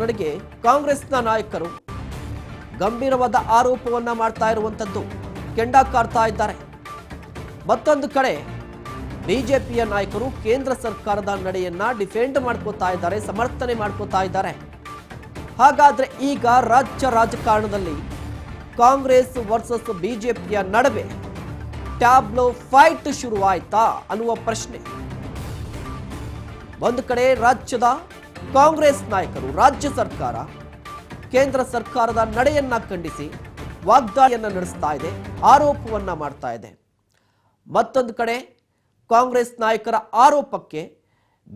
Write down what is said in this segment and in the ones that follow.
ನಡೆಗೆ ಕಾಂಗ್ರೆಸ್ನ ನಾಯಕರು ಗಂಭೀರವಾದ ಆರೋಪವನ್ನ ಮಾಡ್ತಾ ಇರುವಂತದ್ದು ಕೆಂಡ ಕಾರ್ತಾ ಇದ್ದಾರೆ. ಮತ್ತೊಂದು ಕಡೆ ಬಿಜೆಪಿಯ ನಾಯಕರು ಕೇಂದ್ರ ಸರ್ಕಾರದ ನಡೆಯನ್ನ ಡಿಫೆಂಡ್ ಮಾಡ್ಕೋತಾ ಇದ್ದಾರೆ, ಸಮರ್ಥನೆ ಮಾಡ್ಕೋತಾ ಇದ್ದಾರೆ. ಹಾಗಾದ್ರೆ ಈಗ ರಾಜ್ಯ ರಾಜಕಾರಣದಲ್ಲಿ ಕಾಂಗ್ರೆಸ್ ವರ್ಸಸ್ ಬಿಜೆಪಿಯ ನಡುವೆ ಟ್ಯಾಬ್ಲೋ ಫೈಟ್ ಶುರುವಾಯ್ತಾ ಅನ್ನುವ ಪ್ರಶ್ನೆ. ಒಂದು ಕಡೆ ರಾಜ್ಯದ ಕಾಂಗ್ರೆಸ್ ನಾಯಕರು ರಾಜ್ಯ ಸರ್ಕಾರ, ಕೇಂದ್ರ ಸರ್ಕಾರದ ನಡೆಯನ್ನ ಖಂಡಿಸಿ ವಾಗ್ದಾಳಿಯನ್ನು ನಡೆಸ್ತಾ ಇದೆ, ಆರೋಪವನ್ನ ಮಾಡ್ತಾ ಇದೆ. ಮತ್ತೊಂದು ಕಡೆ ಕಾಂಗ್ರೆಸ್ ನಾಯಕರ ಆರೋಪಕ್ಕೆ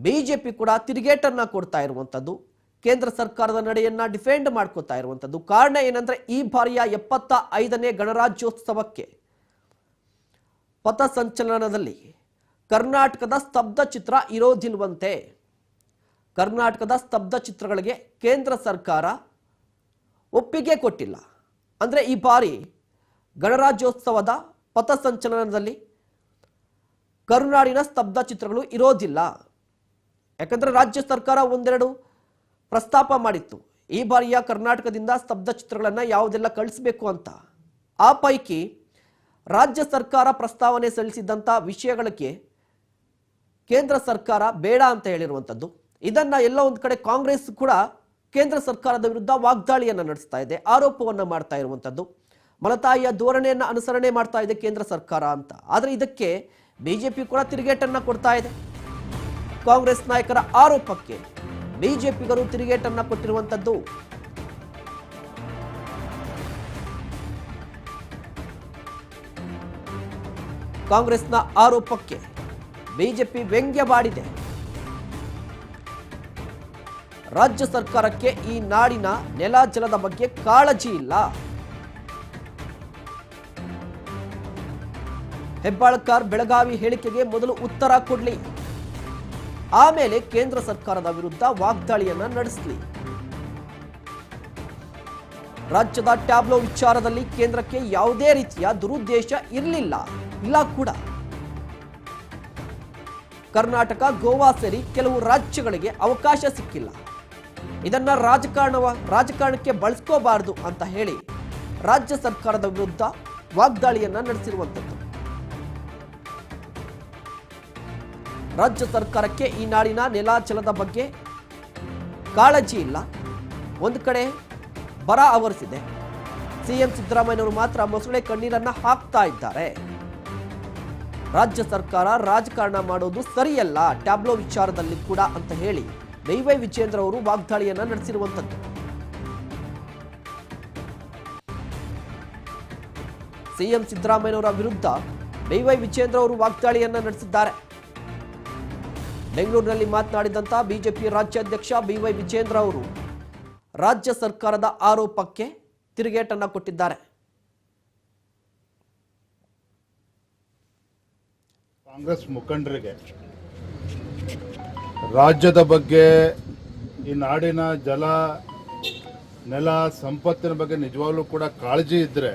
ಬಿಜೆಪಿ ಕೂಡ ತಿರುಗೇಟನ್ನ ಕೊಡ್ತಾ ಇರುವಂಥದ್ದು ಕೇಂದ್ರ ಸರ್ಕಾರದ ನಡೆಯನ್ನ ಡಿಫೆಂಡ್ ಮಾಡ್ಕೋತಾ ಇರುವಂಥದ್ದು ಕಾರಣ ಏನಂದ್ರೆ ಈ ಬಾರಿಯ ಎಪ್ಪತ್ತ ಐದನೇ ಗಣರಾಜ್ಯೋತ್ಸವಕ್ಕೆ ಪಥಸಂಚಲನದಲ್ಲಿ ಕರ್ನಾಟಕದ ಸ್ತಬ್ಧ ಚಿತ್ರ ಇರೋದಿಲ್ವಂತೆ. ಕರ್ನಾಟಕದ ಸ್ತಬ್ಧ ಚಿತ್ರಗಳಿಗೆ ಕೇಂದ್ರ ಸರ್ಕಾರ ಒಪ್ಪಿಗೆ ಕೊಟ್ಟಿಲ್ಲ. ಅಂದರೆ ಈ ಬಾರಿ ಗಣರಾಜ್ಯೋತ್ಸವದ ಪಥಸಂಚಲನದಲ್ಲಿ ಕರುನಾಡಿನ ಸ್ತಬ್ಧ ಚಿತ್ರಗಳು ಇರೋದಿಲ್ಲ. ಯಾಕಂದರೆ ರಾಜ್ಯ ಸರ್ಕಾರ ಒಂದೆರಡು ಪ್ರಸ್ತಾಪ ಮಾಡಿತ್ತು. ಈ ಬಾರಿಯ ಕರ್ನಾಟಕದಿಂದ ಸ್ತಬ್ಧ ಚಿತ್ರಗಳನ್ನು ಯಾವುದೆಲ್ಲ ಕಳಿಸಬೇಕು ಅಂತ. ಆ ಪೈಕಿ ರಾಜ್ಯ ಸರ್ಕಾರ ಪ್ರಸ್ತಾವನೆ ಸಲ್ಲಿಸಿದ್ದಂಥ ವಿಷಯಗಳಿಗೆ ಕೇಂದ್ರ ಸರ್ಕಾರ ಬೇಡ ಅಂತ ಹೇಳಿರುವಂಥದ್ದು ಇದನ್ನ ಎಲ್ಲ ಒಂದು ಕಡೆ ಕಾಂಗ್ರೆಸ್ ಕೂಡ ಕೇಂದ್ರ ಸರ್ಕಾರದ ವಿರುದ್ಧ ವಾಗ್ದಾಳಿಯನ್ನು ನಡೆಸ್ತಾ ಇದೆ, ಆರೋಪವನ್ನು ಮಾಡ್ತಾ ಇರುವಂಥದ್ದು ಮಲತಾಯಿಯ ಧೋರಣೆಯನ್ನು ಅನುಸರಣೆ ಮಾಡ್ತಾ ಇದೆ ಕೇಂದ್ರ ಸರ್ಕಾರ ಅಂತ. ಆದರೆ ಇದಕ್ಕೆ ಬಿಜೆಪಿ ಕೂಡ ತಿರುಗೇಟನ್ನು ಕೊಡ್ತಾ ಇದೆ. ಕಾಂಗ್ರೆಸ್ ನಾಯಕರ ಆರೋಪಕ್ಕೆ ಬಿಜೆಪಿಗರು ತಿರುಗೇಟನ್ನು ಕೊಟ್ಟಿರುವಂಥದ್ದು ಕಾಂಗ್ರೆಸ್ನ ಆರೋಪಕ್ಕೆ ಬಿಜೆಪಿ ವ್ಯಂಗ್ಯವಾಡಿದೆ. ರಾಜ್ಯ ಸರ್ಕಾರಕ್ಕೆ ಈ ನಾಡಿನ ನೆಲ ಜಲದ ಬಗ್ಗೆ ಕಾಳಜಿ ಇಲ್ಲ. ಹೆಬ್ಬಾಳ್ಕರ್ ಬೆಳಗಾವಿ ಹೇಳಿಕೆಗೆ ಮೊದಲು ಉತ್ತರ ಕೊಡ್ಲಿ. ಆಮೇಲೆ ಕೇಂದ್ರ ಸರ್ಕಾರದ ವಿರುದ್ಧ ವಾಗ್ದಾಳಿಯನ್ನ ನಡೆಸಲಿ. ರಾಜ್ಯದ ಟ್ಯಾಬ್ಲೋ ವಿಚಾರದಲ್ಲಿ ಕೇಂದ್ರಕ್ಕೆ ಯಾವುದೇ ರೀತಿಯ ದುರುದ್ದೇಶ ಇರಲಿಲ್ಲ. ಇಲ್ಲ ಕೂಡ. ಕರ್ನಾಟಕ, ಗೋವಾ ಸೇರಿ ಕೆಲವು ರಾಜ್ಯಗಳಿಗೆ ಅವಕಾಶ ಸಿಕ್ಕಿಲ್ಲ. ಇದನ್ನ ರಾಜಕಾರಣವ, ರಾಜಕಾರಣಕ್ಕೆ ಬಳಸ್ಕೋಬಾರದು ಅಂತ ಹೇಳಿ ರಾಜ್ಯ ಸರ್ಕಾರದ ವಿರುದ್ಧ ವಾಗ್ದಾಳಿಯನ್ನ ನಡೆಸಿರುವಂಥದ್ದು. ರಾಜ್ಯ ಸರ್ಕಾರಕ್ಕೆ ಈ ನಾಡಿನ ನೆಲಾಚಲದ ಬಗ್ಗೆ ಕಾಳಜಿ ಇಲ್ಲ. ಒಂದು ಕಡೆ ಬರ ಆವರಿಸಿದೆ. ಸಿಎಂ ಸಿದ್ದರಾಮಯ್ಯನವರು ಮಾತ್ರ ಮೊಸಳೆ ಕಣ್ಣೀರನ್ನ ಹಾಕ್ತಾ ಇದ್ದಾರೆ. ರಾಜ್ಯ ಸರ್ಕಾರ ರಾಜಕಾರಣ ಮಾಡೋದು ಸರಿಯಲ್ಲ, ಟ್ಯಾಬ್ಲೋ ವಿಚಾರದಲ್ಲಿ ಕೂಡ ಅಂತ ಹೇಳಿ ವೈ ವಿಜೇಂದ್ರ ಅವರು ವಾಗ್ದಾಳಿಯನ್ನ ನಡೆಸಿರುವಂತದ್ದು ಸಿಎಂ ಸಿದ್ದರಾಮಯ್ಯನವರ ವಿರುದ್ಧ ವೈ ವಿಜೇಂದ್ರ ಅವರು ವಾಗ್ದಾಳಿಯನ್ನ ನಡೆಸಿದ್ದಾರೆ. ಬೆಂಗಳೂರಿನಲ್ಲಿ ಮಾತನಾಡಿದಂತ ಬಿಜೆಪಿ ರಾಜ್ಯಾಧ್ಯಕ್ಷ ಬಿವೈ ವಿಜೇಂದ್ರ ಅವರು ರಾಜ್ಯ ಸರ್ಕಾರದ ಆರೋಪಕ್ಕೆ ತಿರುಗೇಟನ್ನ ಕೊಟ್ಟಿದ್ದಾರೆ. ಕಾಂಗ್ರೆಸ್ ಮುಖಂಡರಿಗೆ ರಾಜ್ಯದ ಬಗ್ಗೆ ಈ ನಾಡಿನ ಜಲ, ನೆಲ, ಸಂಪತ್ತಿನ ಬಗ್ಗೆ ನಿಜವಾಗ್ಲೂ ಕೂಡ ಕಾಳಜಿ ಇದ್ದರೆ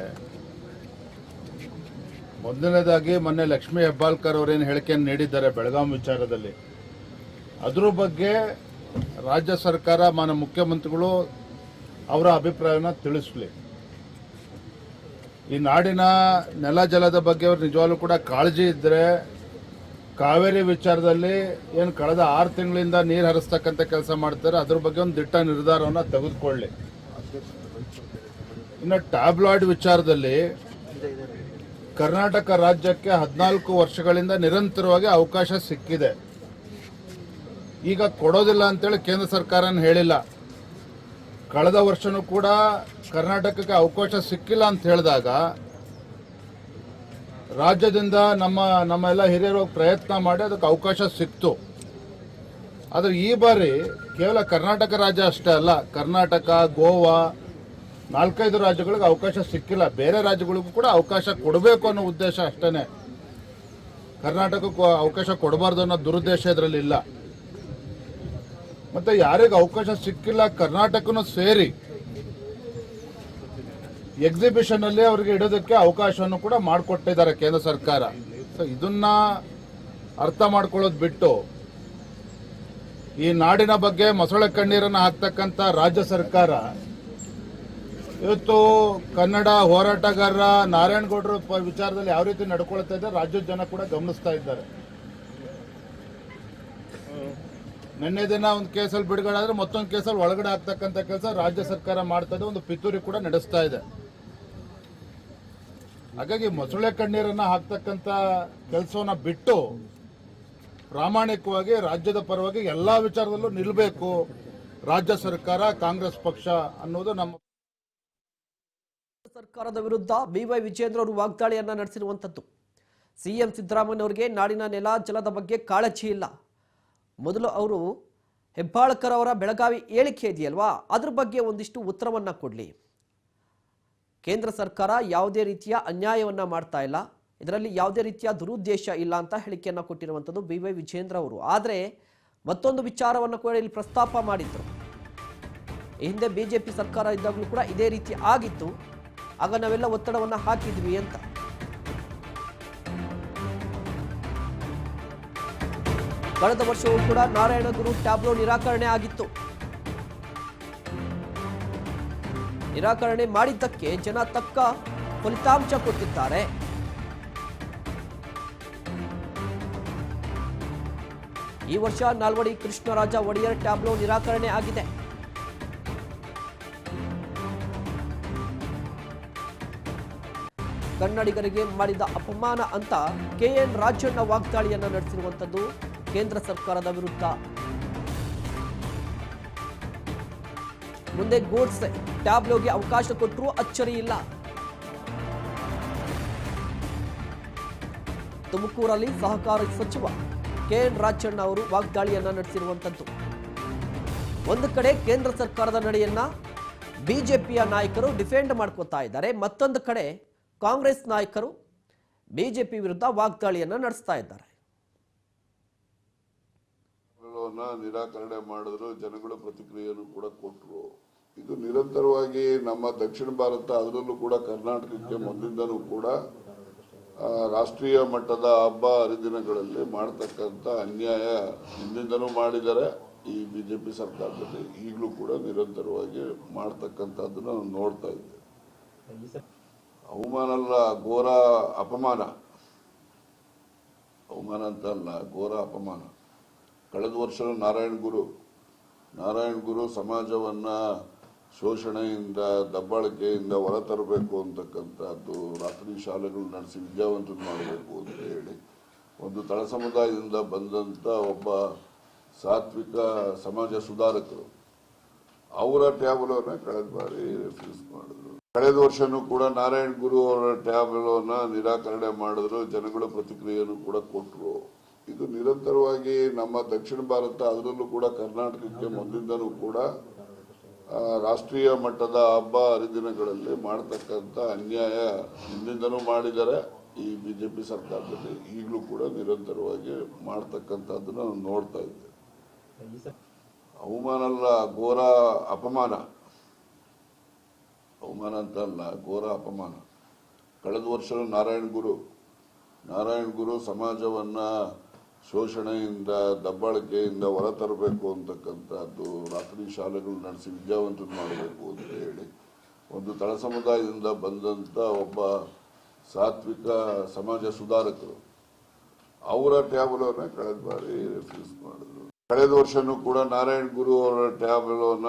ಮೊದಲನೇದಾಗಿ ಮೊನ್ನೆ ಲಕ್ಷ್ಮೀ ಹೆಬ್ಬಾಳ್ಕರ್ ಅವರೇನು ಹೇಳಿಕೆಯನ್ನು ನೀಡಿದ್ದಾರೆ ಬೆಳಗಾಂ ವಿಚಾರದಲ್ಲಿ. ಅದ್ರ ಬಗ್ಗೆ ರಾಜ್ಯ ಸರ್ಕಾರ ಮಾನ ಮುಖ್ಯಮಂತ್ರಿಗಳು ಅವರ ಅಭಿಪ್ರಾಯನ ತಿಳಿಸ್ಲಿ. ಈ ನಾಡಿನ ನೆಲ, ಜಲದ ಬಗ್ಗೆ ಅವ್ರು ನಿಜವಾಗ್ಲೂ ಕೂಡ ಕಾಳಜಿ ಇದ್ದರೆ ಕಾವೇರಿ ವಿಚಾರದಲ್ಲಿ ಏನು ಕಳೆದ ಆರು ತಿಂಗಳಿಂದ ನೀರು ಹರಿಸ್ತಕ್ಕಂಥ ಕೆಲಸ ಮಾಡ್ತಾರೆ ಅದ್ರ ಬಗ್ಗೆ ಒಂದು ದಿಟ್ಟ ನಿರ್ಧಾರವನ್ನು ತೆಗೆದುಕೊಳ್ಳಿ. ಇನ್ನು ಟ್ಯಾಬ್ಲಾಯ್ಡ್ ವಿಚಾರದಲ್ಲಿ ಕರ್ನಾಟಕ ರಾಜ್ಯಕ್ಕೆ ಹದಿನಾಲ್ಕು ವರ್ಷಗಳಿಂದ ನಿರಂತರವಾಗಿ ಅವಕಾಶ ಸಿಕ್ಕಿದೆ. ಈಗ ಕೊಡೋದಿಲ್ಲ ಅಂತೇಳಿ ಕೇಂದ್ರ ಸರ್ಕಾರನ ಹೇಳಿಲ್ಲ. ಕಳೆದ ವರ್ಷನೂ ಕೂಡ ಕರ್ನಾಟಕಕ್ಕೆ ಅವಕಾಶ ಸಿಕ್ಕಿಲ್ಲ ಅಂತ ಹೇಳಿದಾಗ ರಾಜ್ಯದಿಂದ ನಮ್ಮ, ನಮ್ಮೆಲ್ಲ ಹಿರಿಯರು ಪ್ರಯತ್ನ ಮಾಡಿ ಅದಕ್ಕೆ ಅವಕಾಶ ಸಿಕ್ತು. ಆದರೆ ಈ ಬಾರಿ ಕೇವಲ ಕರ್ನಾಟಕ ರಾಜ್ಯ ಅಷ್ಟೇ ಅಲ್ಲ, ಕರ್ನಾಟಕ, ಗೋವಾ ನಾಲ್ಕೈದು ರಾಜ್ಯಗಳಿಗೆ ಅವಕಾಶ ಸಿಕ್ಕಿಲ್ಲ. ಬೇರೆ ರಾಜ್ಯಗಳಿಗೂ ಕೂಡ ಅವಕಾಶ ಕೊಡಬೇಕು ಅನ್ನೋ ಉದ್ದೇಶ ಅಷ್ಟೇ ಕರ್ನಾಟಕಕ್ಕೂ ಅವಕಾಶ ಕೊಡಬಾರ್ದು ಅನ್ನೋ ದುರುದ್ದೇಶ ಇದರಲ್ಲಿ ಇಲ್ಲ. ಮತ್ತೆ ಯಾರಿಗೆ ಅವಕಾಶ ಸಿಕ್ಕಿಲ್ಲ, ಕರ್ನಾಟಕನೂ ಸೇರಿ. ಎಕ್ಸಿಬಿಷನ್ ಅಲ್ಲಿ ಅವರಿಗೆ ಇಡೋದಕ್ಕೆ ಅವಕಾಶವನ್ನು ಕೂಡ ಮಾಡಿಕೊಟ್ಟಿದ್ದಾರೆ ಕೇಂದ್ರ ಸರ್ಕಾರ. ಸೊ ಇದನ್ನ ಅರ್ಥ ಮಾಡ್ಕೊಳ್ಳೋದು ಬಿಟ್ಟು ಈ ನಾಡಿನ ಬಗ್ಗೆ ಮೊಸಳೆ ಕಣ್ಣೀರನ್ನು ಹಾಕ್ತಕ್ಕಂಥ ರಾಜ್ಯ ಸರ್ಕಾರ ಇವತ್ತು ಕನ್ನಡ ಹೋರಾಟಗಾರರ ನಾರಾಯಣಗೌಡರ ವಿಚಾರದಲ್ಲಿ ಯಾವ ರೀತಿ ನಡ್ಕೊಳ್ತಾ ಇದೆ ರಾಜ್ಯದ ಜನ ಕೂಡ ಗಮನಿಸ್ತಾ ಇದ್ದಾರೆ. ನಿನ್ನೆ ದಿನ ಒಂದು ಕೇಸಲ್ಲಿ ಬಿಡುಗಡೆ ಆದರೆ ಮತ್ತೊಂದು ಕೇಸಲ್ಲಿ ಒಳಗಡೆ ಆಗ್ತಕ್ಕಂಥ ಕೆಲಸ ರಾಜ್ಯ ಸರ್ಕಾರ ಮಾಡ್ತಾ ಇದೆ, ಒಂದು ಪಿತೂರಿ ಕೂಡ ನಡೆಸ್ತಾ ಇದೆ. ಹಾಗಾಗಿ ಮೊಸಳೆ ಕಣ್ಣೀರನ್ನ ಹಾಕ್ತಕ್ಕಂಥ ಕೆಲಸವನ್ನ ಬಿಟ್ಟು ಪ್ರಾಮಾಣಿಕವಾಗಿ ರಾಜ್ಯದ ಪರವಾಗಿ ಎಲ್ಲಾ ವಿಚಾರದಲ್ಲೂ ನಿಲ್ಲಬೇಕು ರಾಜ್ಯ ಸರ್ಕಾರ, ಕಾಂಗ್ರೆಸ್ ಪಕ್ಷ ಅನ್ನೋದು ನಮ್ಮ ಸರ್ಕಾರದ ವಿರುದ್ಧ ಬಿವೈ ವಿಜೇಂದ್ರ ಅವರು ವಾಗ್ದಾಳಿಯನ್ನ ನಡೆಸಿರುವಂಥದ್ದು. ಸಿಎಂ ಸಿದ್ದರಾಮಯ್ಯ ಅವರಿಗೆ ನಾಡಿನ ನೆಲ ಜಲದ ಬಗ್ಗೆ ಕಾಳಜಿ ಇಲ್ಲ. ಮೊದಲು ಅವರು ಹೆಬ್ಬಾಳ್ಕರ್ ಅವರ ಬೆಳಗಾವಿ ಹೇಳಿಕೆ ಇದೆಯಲ್ವಾ? ಅದ್ರ ಬಗ್ಗೆ ಒಂದಿಷ್ಟು ಉತ್ತರವನ್ನ ಕೊಡಲಿ. ಕೇಂದ್ರ ಸರ್ಕಾರ ಯಾವುದೇ ರೀತಿಯ ಅನ್ಯಾಯವನ್ನ ಮಾಡ್ತಾ ಇಲ್ಲ. ಇದರಲ್ಲಿ ಯಾವುದೇ ರೀತಿಯ ದುರುದ್ದೇಶ ಇಲ್ಲ ಅಂತ ಹೇಳಿಕೆಯನ್ನ ಕೊಟ್ಟಿರುವಂಥದ್ದು ಬಿ ವೈ ವಿಜೇಂದ್ರ ಅವರು. ಆದರೆ ಮತ್ತೊಂದು ವಿಚಾರವನ್ನು ಕೂಡ ಇಲ್ಲಿ ಪ್ರಸ್ತಾಪ ಮಾಡಿದ್ರು. ಈ ಹಿಂದೆ ಬಿಜೆಪಿ ಸರ್ಕಾರ ಇದ್ದಾಗಲೂ ಕೂಡ ಇದೇ ರೀತಿ ಆಗಿತ್ತು. ಆಗ ನಾವೆಲ್ಲ ಒತ್ತಡವನ್ನು ಹಾಕಿದ್ವಿ ಅಂತ. ಕಳೆದ ವರ್ಷವೂ ಕೂಡ ನಾರಾಯಣ ಗುರು ಟ್ಯಾಬ್ಲೋ ನಿರಾಕರಣೆ ಆಗಿತ್ತು. ನಿರಾಕರಣೆ ಮಾಡಿದ್ದಕ್ಕೆ ಜನ ತಕ್ಕ ಫಲಿತಾಂಶ ಕೊಟ್ಟಿದ್ದಾರೆ. ಈ ವರ್ಷ ನಾಲ್ವಡಿ ಕೃಷ್ಣರಾಜ ಒಡೆಯರ್ ಟ್ಯಾಬ್ಲೋ ನಿರಾಕರಣೆ ಆಗಿದೆ. ಕನ್ನಡಿಗರಿಗೆ ಮಾಡಿದ ಅಪಮಾನ ಅಂತ ಕೆಎನ್ ರಾಜಣ್ಣ ವಾಗ್ದಾಳಿಯನ್ನು ನಡೆಸಿರುವಂತದ್ದು ಕೇಂದ್ರ ಸರ್ಕಾರದ ವಿರುದ್ಧ. ಮುಂದೆ ಗೂಡ್ಸ್ ಟ್ಯಾಬ್ಲೋಗೆ ಅವಕಾಶ ಕೊಟ್ಟರೂ ಅಚ್ಚರಿ ಇಲ್ಲ. ತುಮಕೂರಲ್ಲಿ ಸಹಕಾರ ಸಚಿವ ಕೆಎನ್ ರಾಜಣ್ಣ ಅವರು ವಾಗ್ದಾಳಿಯನ್ನ ನಡೆಸಿರುವಂತದ್ದು ಒಂದು ಕಡೆ ಕೇಂದ್ರ ಸರ್ಕಾರದ ನಡೆಯನ್ನ ಬಿಜೆಪಿಯ ನಾಯಕರು ಡಿಫೆಂಡ್ ಮಾಡ್ಕೋತಾ ಇದ್ದಾರೆ. ಮತ್ತೊಂದು ಕಡೆ ಕಾಂಗ್ರೆಸ್ ನಾಯಕರು ಬಿಜೆಪಿ ವಿರುದ್ಧ ವಾಗ್ದಾಳಿಯನ್ನು ನಡೆಸ್ತಾ ಇದ್ದಾರೆ. ಗಳನ್ನ ನಿರಾಕರಣೆ ಮಾಡಿದ್ರು, ಜನಗಳು ಪ್ರತಿಕ್ರಿಯೆಯನ್ನು ಕೂಡ ಕೊಟ್ಟರು ಇದು ನಿರಂತರವಾಗಿ ನಮ್ಮ ದಕ್ಷಿಣ ಭಾರತ ಅದರಲ್ಲೂ ಕೂಡ, ಕರ್ನಾಟಕಕ್ಕೆ ಮೊದಲಿಂದನೂ ಕೂಡ ರಾಷ್ಟ್ರೀಯ ಮಟ್ಟದ ಹಬ್ಬ ಹರಿದಿನಗಳಲ್ಲಿ ಮಾಡ್ತಕ್ಕಂಥ ಅನ್ಯಾಯ ಹಿಂದಿಂದನೂ ಮಾಡಿದ್ದಾರೆ. ಈ ಬಿಜೆಪಿ ಸರ್ಕಾರದಲ್ಲಿ ಈಗಲೂ ಕೂಡ ನಿರಂತರವಾಗಿ ಮಾಡ್ತಕ್ಕಂಥದ್ದನ್ನು ನೋಡ್ತಾ ಇದ್ದೆ. ಅವಮಾನ ಅಲ್ಲ, ಘೋರ ಅಪಮಾನ. ಅವಮಾನ ಅಂತ ಅಲ್ಲ, ಘೋರ ಅಪಮಾನ. ಕಳೆದ ವರ್ಷ ನಾರಾಯಣ ಗುರು ನಾರಾಯಣ ಗುರು ಸಮಾಜವನ್ನ ಶೋಷಣೆಯಿಂದ, ದಬ್ಬಾಳಿಕೆಯಿಂದ ಹೊರತರಬೇಕು ಅಂತಕ್ಕಂಥದ್ದು, ರಾತ್ರಿ ಶಾಲೆಗಳು ನಡೆಸಿ ವಿದ್ಯಾವಂತರು ಮಾಡಬೇಕು ಅಂತ ಹೇಳಿ ಒಂದು ತಳ ಸಮುದಾಯದಿಂದ ಬಂದಂಥ ಒಬ್ಬ ಸಾತ್ವಿಕ ಸಮಾಜ ಸುಧಾರಕರು, ಅವರ ಟ್ಯಾಬ್ಲೋನ ಕಳೆದ ಬಾರಿ ರೆಫ್ಯೂಸ್ ಮಾಡಿದ್ರು. ಕಳೆದ ವರ್ಷನೂ ಕೂಡ ನಾರಾಯಣ ಗುರು ಅವರ ಟ್ಯಾಬ್ಲೋನ ನಿರಾಕರಣೆ ಮಾಡಿದ್ರು, ಜನಗಳ ಪ್ರತಿಕ್ರಿಯೆಯನ್ನು ಕೂಡ ಕೊಟ್ಟರು ಇದು ನಿರಂತರವಾಗಿ ನಮ್ಮ ದಕ್ಷಿಣ ಭಾರತ ಅದರಲ್ಲೂ ಕೂಡ ಕರ್ನಾಟಕಕ್ಕೆ ಮೊದಲಿಂದನೂ ಕೂಡ ರಾಷ್ಟ್ರೀಯ ಮಟ್ಟದ ಹಬ್ಬ ಹರಿದಿನಗಳಲ್ಲಿ ಮಾಡ್ತಕ್ಕಂಥ ಅನ್ಯಾಯ ಹಿಂದಿಂದನೂ ಮಾಡಿದ್ದಾರೆ. ಈ ಬಿಜೆಪಿ ಸರ್ಕಾರದಲ್ಲಿ ಈಗಲೂ ಕೂಡ ನಿರಂತರವಾಗಿ ಮಾಡ್ತಕ್ಕಂಥದ್ದನ್ನು ನಾವು ನೋಡ್ತಾ ಇದ್ದೇವೆ. ಅವಮಾನ ಅಲ್ಲ, ಘೋರ ಅಪಮಾನ. ಅವಮಾನ ಅಂತ ಅಲ್ಲ, ಘೋರ ಅಪಮಾನ. ಕಳೆದ ವರ್ಷ ನಾರಾಯಣ ಗುರು ನಾರಾಯಣ ಗುರು ಸಮಾಜವನ್ನ ಶೋಷಣೆಯಿಂದ, ದಬ್ಬಾಳಿಕೆಯಿಂದ ಹೊರತರಬೇಕು ಅಂತಕ್ಕಂಥದ್ದು ರಾತ್ರಿ ಶಾಲೆಗಳು ನಡೆಸಿ ವಿದ್ಯಾವಂತರು ಮಾಡಬೇಕು ಅಂತ ಹೇಳಿ ಒಂದು ತಳ ಸಮುದಾಯದಿಂದ ಬಂದಂಥ ಒಬ್ಬ ಸಾತ್ವಿಕ ಸಮಾಜ ಸುಧಾರಕರು. ಅವರ ಟ್ಯಾಬ್ಲೋನ ಕಳೆದ ಬಾರಿ ರೆಫ್ಯೂಸ್ ಮಾಡಿದ್ರು. ಕಳೆದ ವರ್ಷನೂ ಕೂಡ ನಾರಾಯಣ ಗುರು ಅವರ ಟ್ಯಾಬ್ಲೋನ